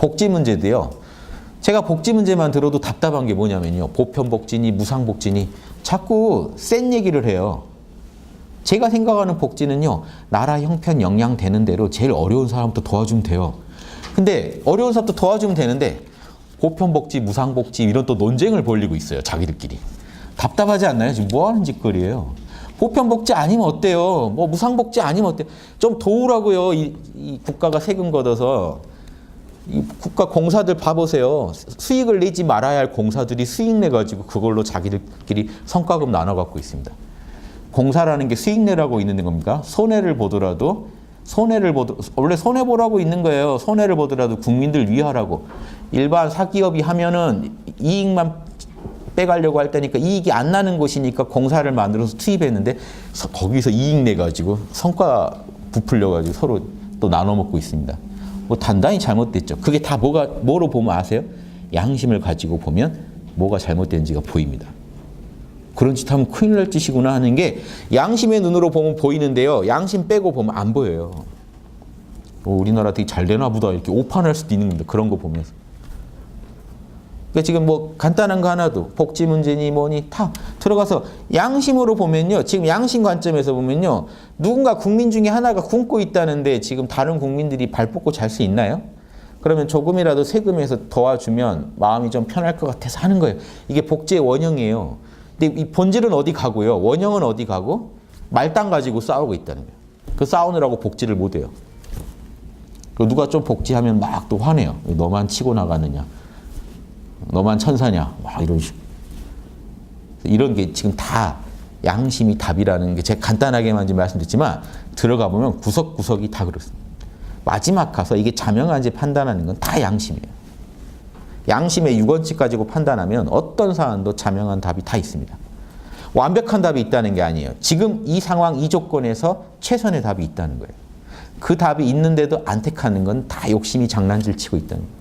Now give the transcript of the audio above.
복지 문제도요. 제가 복지 문제만 들어도 답답한 게 뭐냐면요. 보편 복지니 무상 복지니 자꾸 센 얘기를 해요. 제가 생각하는 복지는요. 나라 형편 영향 되는 대로 제일 어려운 사람부터 도와주면 돼요. 근데 어려운 사람부터 도와주면 되는데 보편 복지, 무상 복지 이런 또 논쟁을 벌리고 있어요. 자기들끼리. 답답하지 않나요? 지금 뭐 하는 짓거리예요? 보편 복지 아니면 어때요? 뭐 무상 복지 아니면 어때요? 좀 도우라고요. 이, 이 국가가 세금 걷어서 이 국가 공사들 봐보세요. 수익을 내지 말아야 할 공사들이 수익 내 가지고 그걸로 자기들끼리 성과금 나눠 갖고 있습니다. 공사라는 게 수익 내라고 있는 겁니까? 손해를 보더라도 손해를 보더 원래 손해 보라고 있는 거예요. 손해를 보더라도 국민들 위하라고. 일반 사기업이 하면은 이익만 빼가려고 할 때니까 이익이 안 나는 곳이니까 공사를 만들어서 투입했는데 서- 거기서 이익 내 가지고 성과 부풀려 가지고 서로 또 나눠 먹고 있습니다. 뭐 단단히 잘못됐죠. 그게 다 뭐가 뭐로 보면 아세요? 양심을 가지고 보면 뭐가 잘못된지가 보입니다. 그런 짓 하면 큰일 날 짓이구나 하는 게 양심의 눈으로 보면 보이는데요. 양심 빼고 보면 안 보여요. 어, 우리나라 되게 잘 되나 보다 이렇게 오판할 수도 있는 겁니다. 그런 거 보면서. 그러니까 지금 뭐 간단한 거 하나도 복지 문제니 뭐니 다 들어가서 양심으로 보면요. 지금 양심 관점에서 보면요. 누군가 국민 중에 하나가 굶고 있다는데 지금 다른 국민들이 발 뻗고 잘 수 있나요? 그러면 조금이라도 세금에서 도와주면 마음이 좀 편할 것 같아서 하는 거예요. 이게 복지의 원형이에요. 근데 이 본질은 어디 가고요? 원형은 어디 가고? 말단 가지고 싸우고 있다는 거예요. 그 싸우느라고 복지를 못 해요. 그 누가 좀 복지하면 막 또 화내요. 너만 치고 나가느냐. 너만 천사냐. 막 이런 식. 이런 게 지금 다 양심이 답이라는 게 제가 간단하게만 지금 말씀드렸지만 들어가 보면 구석구석이 다 그렇습니다. 마지막 가서 이게 자명한지 판단하는 건 다 양심이에요. 양심의 유건칙 가지고 판단하면 어떤 사안도 자명한 답이 다 있습니다. 완벽한 답이 있다는 게 아니에요. 지금 이 상황, 이 조건에서 최선의 답이 있다는 거예요. 그 답이 있는데도 안 택하는 건 다 욕심이 장난질 치고 있다는 거예요.